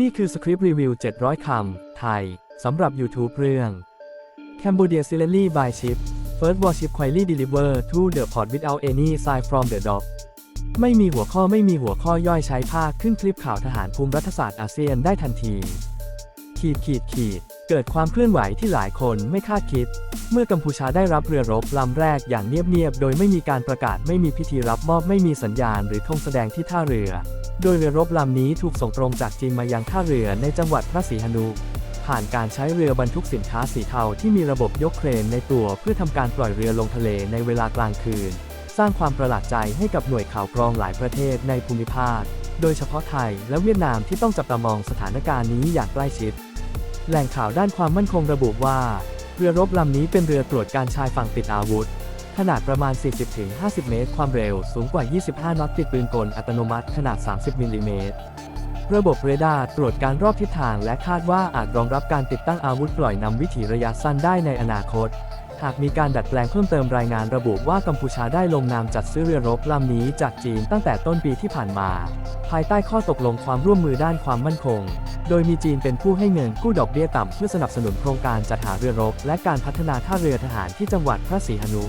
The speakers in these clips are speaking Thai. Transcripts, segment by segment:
นี่คือสคริปต์รีวิว 700 คำ ไทย สำหรับ YouTube เรื่อง Cambodia s i l e n l y by Ship First Warship Quietly Deliver to the port without any sign from the dock ไม่มีหัวข้อไม่มีหัวข้อย่อยใช้ภาค ขึ้นคลิปข่าวทหารภูมิรัฐศาสตร์อาเซียนได้ทันที ขีดขีดขีดเกิดความเคลื่อนไหวที่หลายคนไม่คาดคิด เมื่อกัมพูชาได้รับเรือรบลำแรกอย่างเงียบๆ โดยไม่มีการประกาศไม่มีพิธีรับมอบไม่มีสัญญาณหรือธงแสดงที่ท่าเรือ โดยเรือรบลำนี้ถูกส่งตรงจากจีนมายังท่าเรือในจังหวัดพระศรีหนุผ่านการใช้เรือบรรทุกสินค้าสีเทาที่มีระบบยกเครนในตัวเพื่อทำการปล่อยเรือลงทะเลในเวลากลางคืน สร้างความประหลาดใจให้กับหน่วยข่าวกรองหลายประเทศในภูมิภาค โดยเฉพาะไทยและเวียดนามที่ต้องจับตามองสถานการณ์นี้อย่างใกล้ชิด แหล่งข่าวด้านความมั่นคงระบุว่า เรือรบลำนี้เป็นเรือตรวจการชายฝั่งติดอาวุธ ขนาดประมาณ 40-50 เมตร ความเร็วสูงกว่า 25 นอตติดปืนกลอัตโนมัติขนาด 30 มิลลิเมตร ระบบเรดาร์ตรวจการรอบทิศทางและคาดว่าอาจรองรับการติดตั้งอาวุธปล่อยนำวิถีระยะสั้นได้ในอนาคตหากมีการดัดแปลงเพิ่มเติมรายงานระบุว่ากัมพูชาได้ลงนามจัดซื้อเรือรบลำนี้จากจีนตั้งแต่ต้นปีที่ผ่านมา ภายใต้ข้อตกลงความร่วมมือด้านความมั่นคง โดยมีจีนเป็นผู้ให้เงินกู้ดอกเบี้ยต่ำเพื่อสนับสนุนโครงการจัดหาเรือรบ และการพัฒนาท่าเรือทหารที่จังหวัดพระศรีหนุ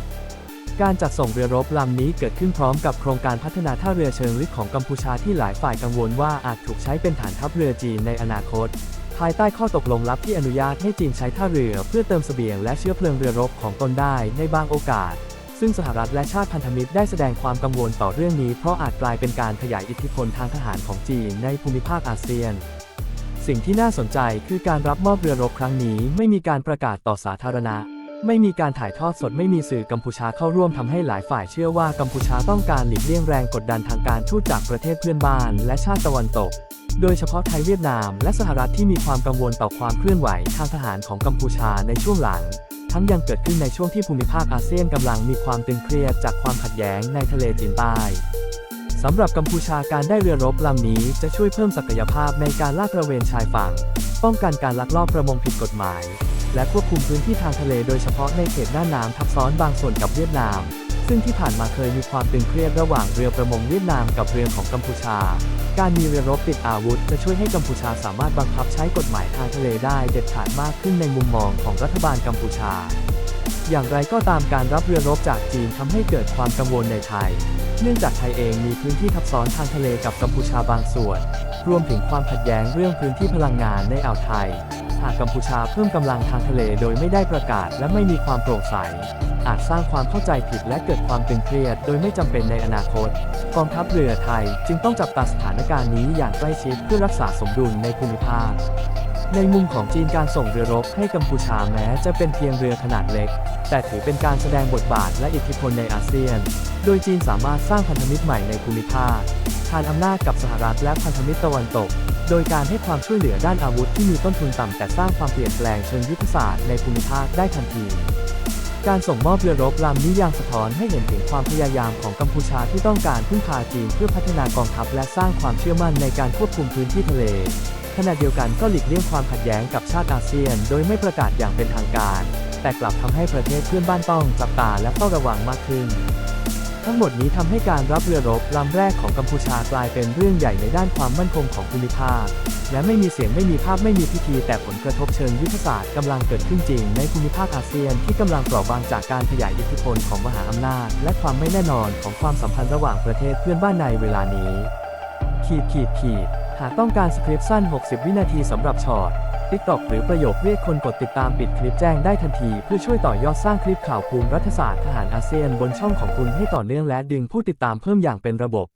การจัดส่งเรือรบลำนี้เกิดขึ้นพร้อมกับโครงการพัฒนาท่าเรือเชิงลึกของกัมพูชาที่หลายฝ่ายกังวลว่าอาจถูกใช้เป็นฐานทัพเรือจีนในอนาคต ภายใต้ข้อตกลงลับที่อนุญาตให้จีนใช้ท่าเรือเพื่อเติมเสบียงและเชื้อเพลิงเรือรบของตนได้ในบางโอกาส ซึ่งสหรัฐและชาติพันธมิตรได้แสดงความกังวลต่อเรื่องนี้เพราะอาจกลายเป็นการขยายอิทธิพลทางทหารของจีนในภูมิภาคอาเซียน สิ่งที่น่าสนใจคือการรับมอบเรือรบครั้งนี้ไม่มีการประกาศต่อสาธารณะ ไม่มีการถ่ายทอดสดไม่มีสื่อกัมพูชาเข้าร่วมทำให้หลายฝ่ายเชื่อว่ากัมพูชาต้องการหลีกเลี่ยงแรงกดดันทางการทูตจากประเทศเพื่อนบ้านและชาติตะวันตกโดยเฉพาะไทยเวียดนามและสหรัฐที่มีความกังวลต่อความเคลื่อนไหวทางทหารของกัมพูชาในช่วงหลัง ทั้งยังเกิดขึ้นในช่วงที่ภูมิภาคอาเซียนกำลังมีความตึงเครียดจากความขัดแย้งในทะเลจีนใต้สำหรับกัมพูชาการได้เรือรบลำนี้จะช่วยเพิ่มศักยภาพในการลาดตระเวนชายฝั่ง ป้องกันการลักลอบประมงผิดกฎหมาย และควบคุมพื้นที่ทางทะเลโดยเฉพาะในเขตหน้าน้ำทับซ้อนบางส่วนกับเวียดนาม ซึ่งที่ผ่านมาเคยมีความตึงเครียดระหว่างเรือประมงเวียดนามกับเรือของกัมพูชา การมีเรือรบติดอาวุธ จะช่วยให้กัมพูชาสามารถบังคับใช้กฎหมายทางทะเลได้เด็ดขาดมากขึ้นในมุมมองของรัฐบาลกัมพูชา อย่างไรก็ตามการรับเรือรบจากจีนทำให้เกิดความกังวลในไทย เนื่องจากไทยเองมีพื้นที่ทับซ้อนทางทะเลกับกัมพูชาบางส่วน รวมถึงความขัดแย้งเรื่องพื้นที่พลังงานในอ่าวไทย หากกัมพูชาเพิ่มกำลังทางทะเลโดยไม่ได้ประกาศและไม่มีความโปร่งใส อาจสร้างความเข้าใจผิดและเกิดความตึงเครียดโดยไม่จำเป็นในอนาคต กองทัพเรือไทยจึงต้องจับตาสถานการณ์นี้อย่างใกล้ชิดเพื่อรักษาสมดุลในภูมิภาค ในมุมของจีนการส่งเรือรบให้กัมพูชาแม้จะเป็นเพียงเรือขนาดเล็ก แต่ถือเป็นการแสดงบทบาทและอิทธิพลในอาเซียน โดยจีนสามารถสร้างพันธมิตรใหม่ในภูมิภาคทานอำนาจกับสหรัฐและพันธมิตรตะวันตก โดยการให้ความช่วยเหลือด้านอาวุธที่มีต้นทุนต่ำแต่สร้างความเปลี่ยนแปลงเชิงยุทธศาสตร์ในภูมิภาคได้ทันที การส่งมอบเรือรบลำนี้ยังสะท้อนให้เห็นถึงความพยายามของกัมพูชาที่ต้องการพึ่งพาจีนเพื่อพัฒนากองทัพและสร้างความเชื่อมั่นในการควบคุมพื้นที่ทะเล ขณะเดียวกันก็หลีกเลี่ยงความขัดแย้งกับชาติอาเซียน โดยไม่ประกาศอย่างเป็นทางการ แต่กลับทำให้ประเทศเพื่อนบ้านต้องจับตาและเฝ้าระวังมากขึ้น ทั้งหมดนี้ทำให้การรับเรือรบลำแรกของกัมพูชากลายเป็นเรื่องใหญ่ในด้านความมั่นคงของภูมิภาค และไม่มีเสียงไม่มีภาพไม่มีพิธี แต่ผลกระทบเชิงยุทธศาสตร์กำลังเกิดขึ้นจริงในภูมิภาคอาเซียนที่กำลังเปราะบางจากการขยายอิทธิพลของมหาอำนาจ และความไม่แน่นอนของความสัมพันธ์ระหว่างประเทศเพื่อนบ้านในเวลานี้ขีดขีดขีด หากต้องการสคริปต์สั้น 60 วินาทีสำหรับช็อต TikTok หรือประโยคเรียกคนกดติดตามปิดคลิปแจ้งได้ทันที เพื่อช่วยต่อยอดสร้างคลิปข่าวภูมิรัฐศาสตร์ทหารอาเซียนบนช่องของคุณให้ต่อเนื่องและดึงผู้ติดตามเพิ่มอย่างเป็นระบบ